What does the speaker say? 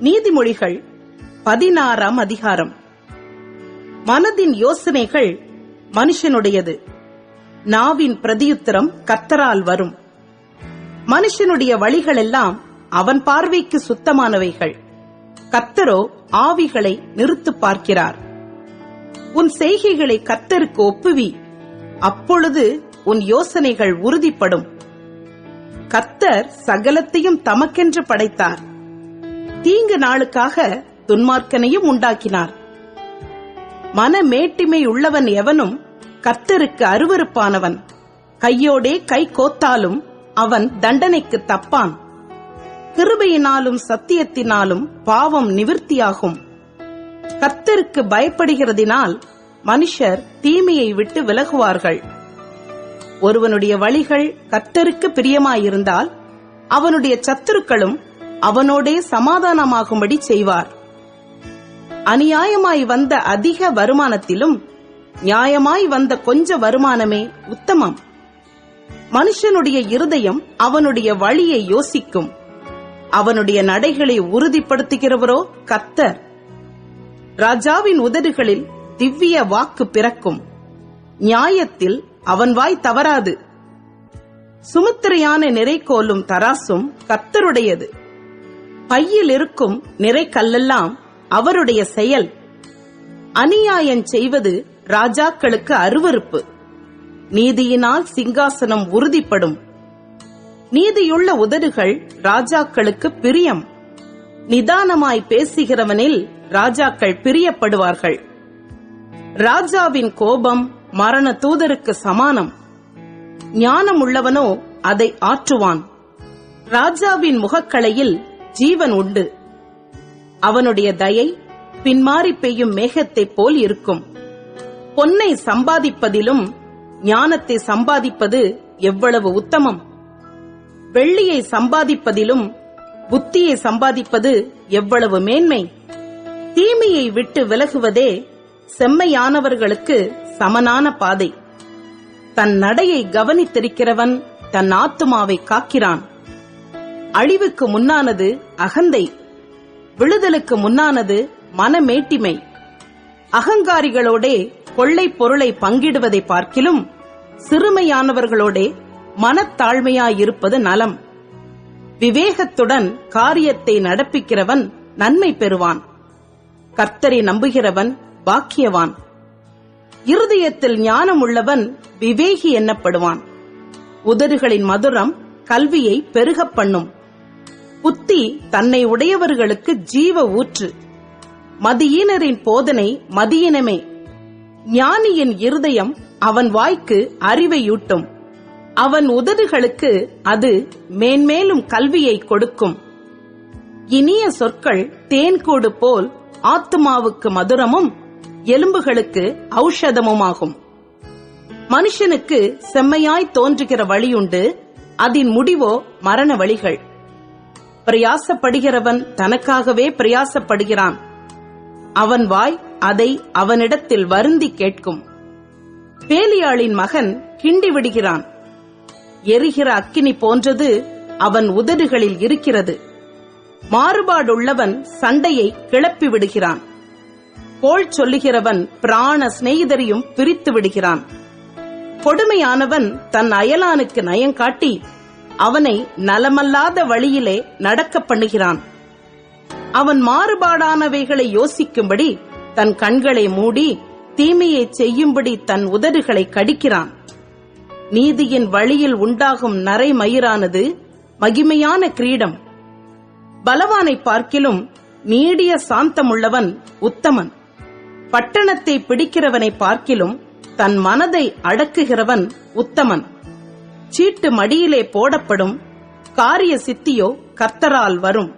நீதிமொழிகள் பதினாறாம் அதிகாரம். மனதின் யோசனைகள் மனுஷனுடையது. நாவின் பிரதியுத்தரம் கத்தரால் வரும். மனுஷனுடைய வழிகளெல்லாம் அவன் பார்வைக்கு சுத்தமானவைகள். கத்தரோ ஆவிகளை நிறுத்து பார்க்கிறார். உன் செய்கைகளை கத்தருக்கு ஒப்புவி. அப்பொழுது உன் யோசனைகள் உறுதிப்படும். கத்தர் சகலத்தையும் தமக்கென்று படைத்தார். தீங்கு நாளுக்காக துன்மார்க்கனையும் உண்டாக்கினார். மனமேட்டிமை உள்ளவன் எவனும் கர்த்தருக்கு அருவருப்பானவன். கையோடே கை கோத்தாலும் அவன் தண்டனைக்கு தப்பான். கிருபையினாலும் சத்தியத்தினாலும் பாவம் நிவிர்த்தியாகும். கர்த்தருக்கு பயப்படுகிறதினால் மனுஷர் தீமையை விட்டு விலகுவார்கள். ஒருவனுடைய வழிகள் கர்த்தருக்கு பிரியமாயிருந்தால் அவனுடைய சத்துருக்களும் அவனோடே சமாதானமாகும்படி செய்வார். அநியாயமாய் வந்த அதிக வருமானத்திலும் நியாயமாய் வந்த கொஞ்ச வருமானமே உத்தமம். மனுஷனுடைய இருதயம் அவனுடைய வழியை யோசிக்கும். அவனுடைய நடைகளை உறுதிப்படுத்துகிறவரோ கத்தர். ராஜாவின் உதடுகளில் திவ்ய வாக்கு பிறக்கும். நியாயத்தில் அவன் வாய் தவறாது. சுமுத்திரையான நிறைக்கோலும் தராசும் கத்தருடையது. பையில் இருக்கும் நிறை கல்லெல்லாம் அவருடைய செயல். அநியாயம் செய்வது ராஜாக்களுக்கு அருவருப்பு. நீதியினால் சிங்காசனம் உறுதிப்படும். நீதியுள்ள உதடுகள் ராஜாக்களுக்கு பிரியம். நிதானமாய் பேசுகிறவனில் ராஜாக்கள் பிரியப்படுவார்கள். ராஜாவின் கோபம் மரண தூதருக்கு சமானம். ஞானம் உள்ளவனோ அதை ஆற்றுவான். ராஜாவின் முகக்கலையில் ஜீவன் உண்டு. அவனுடைய தயை பின்மாறி பெய்யும் மேகத்தைப் போல் இருக்கும். பொன்னை சம்பாதிப்பதிலும் ஞானத்தை சம்பாதிப்பது எவ்வளவு உத்தமம். வெள்ளியை சம்பாதிப்பதிலும் புத்தியை சம்பாதிப்பது எவ்வளவு மேன்மை. தீமையை விட்டு விலகுவதே செம்மையானவர்களுக்கு சமனான பாதை. தன் நடையை கவனித்திருக்கிறவன் தன் ஆத்துமாவை காக்கிறான். அழிவுக்கு முன்னானது அகந்தை விழுதலுக்கு முன்னானது மனமேட்டிமை. அகங்காரிகளோடே கொள்ளை பொருளை பங்கிடுவதை பார்க்கிலும் சிறுமையானவர்களோடே மனத்தாழ்மையாயிருப்பது நலம். விவேகத்துடன் காரியத்தை நடப்பிக்கிறவன் நன்மை பெறுவான். கர்த்தரை நம்புகிறவன் பாக்கியவான். இருதயத்தில் ஞானம் உள்ளவன் விவேகி எண்ணப்படுவான் உதடுகளின் மதுரம் கல்வியை பெருகப் பண்ணும். புத்தி தன்னை உடையவர்களுக்கு ஜீவ ஊற்று. மதியினரின் போதனை மதியினமே. ஞானியின் இருதயம் அவன் வாய்க்கு அறிவையூட்டும். அவன் உதடுகளுக்கு அது மேன்மேலும் கல்வியை கொடுக்கும். இனிய சொற்கள் தேன்கூடு போல் ஆத்துமாவுக்கு மதுரமும் எலும்புகளுக்கு ஔஷதமுமாகும். மனுஷனுக்கு செம்மையாய் தோன்றுகிற வழியுண்டு அதன் முடிவோ மரண வழிகள். பிரயாசப்படுகிறவன் தனக்காகவே பிரயாசப்படுகிறான். அவன் வாய் அதை அவனிடத்தில் வருந்தி கேட்கும். பேலியாளின் மகன் கிண்டி விடுகிறான். எரிகிற அக்கினி போன்றது அவன் உதடுகளில் இருக்கிறது. மாறுபாடுள்ளவன் சண்டையை கிளப்பி விடுகிறான். போல் சொல்லுகிறவன் பிராண சிநேகிதரையும் பிரித்து விடுகிறான். கொடுமையானவன் தன் அயலானுக்கு நயங்காட்டி அவனை நலமல்லாத வழியிலே நடக்க பண்ணுகிறான். அவன் மாறுபாடானவைகளை யோசிக்கும்படி தன் கண்களை மூடி தீமையை செய்யும்படி தன் உதடுகளை கடிக்கிறான். நீதியின் வழியில் உண்டாகும் நரைமயிரானது மகிமையான கிரீடம். பலவானை பார்க்கிலும் நீடிய சாந்தமுள்ளவன் உத்தமன். பட்டணத்தை பிடிக்கிறவனை பார்க்கிலும் தன் மனதை அடக்குகிறவன் உத்தமன். சீட்டு மடியிலே போடப்படும் காரிய சித்தியோ கர்த்தரால் வரும்.